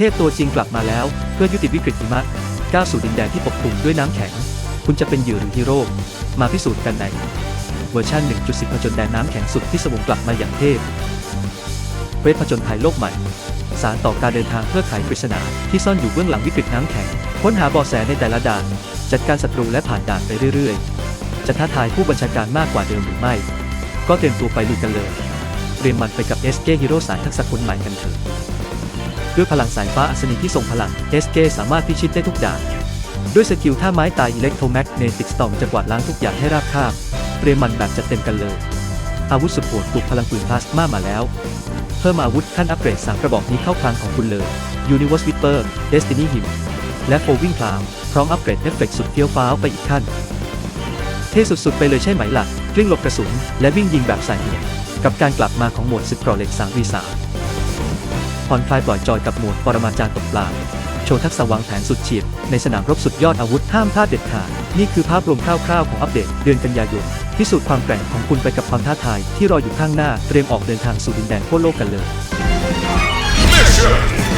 ทพตัวจริงกลับมาแล้ว เพื่อยุติวิกฤตหิมะก้าวสู่ดินแดนที่ปกคลุมด้วยน้ำแข็ง คุณจะเป็นเหยื่อหรือฮีโร่ มาพิสูจน์กันในเวอร์ชัน 1.10 ผจญแดนน้ำแข็งสุดที่สวงกลับมาอย่างเทพเวทผจญภัยโลกใหม่ สารต่อการเดินทางเพื่อไขปริศนาที่ซ่อนอยู่เบื้องหลังวิกฤตน้ำแข็ง ค้นหาเบาะแสในแต่ละด่าน จัดการศัตรูและผ่านด่านไปเรื่อยๆ จะท้าทายผู้บัญชาการมากกว่าเดิมหรือไม่ ก็เตรียมตัวไปลุยกันเลย เตรียมมันไปกับ SK Hero สายทักษะคนใหม่กันเถอะ ด้วยพลังสายฟ้าอัศนีที่ทรงพลัง SK สามารถพิชิตได้ทุกด่าน ด้วยสกิลท่าไม้ตายอิเล็กโทรแมกเนติกสตอมจะกวาดล้างทุกอย่างให้ราบคาบเตรียมมันแบบจัดเต็มกันเลย อาวุธสุดโหดปลุกพลังปืนพลาสมามาแล้ว เพิ่มอาวุธขั้นอัปเกรด 3 กระบอกนี้เข้าคลังของคุณเลย Universe Whisper Destiny Hymn และ Flowing Cloud พร้อมอัปเกรดเอฟเฟกสุดเฟี้ยวฟ้าวไปอีกขั้น เท่สุดๆไปเลยใช่ไหมล่ะกลิ้งหลบกระสุน และวิ่งยิงแบบใส่หัวกับการกลับมาของโหมดศึกเกรอเล็ก 3v3 ผ่อนคลายปล่อยจอยกับหมวดปรมาจารย์ตกปลาโชว์ทักษะวางแผนสุดเฉียบในสนามรบสุดยอดอาวุธห้ามพลาดเด็ดขาด นี่คือภาพรวมคร่าวๆของอัปเดตเดือนกันยายนพิสูจน์ความแกร่งของคุณไปกับความท้าทายที่รออยู่ข้างหน้าเตรียมออกเดินทางสู่ดินแดนทั่วโลกกันเลย Mission!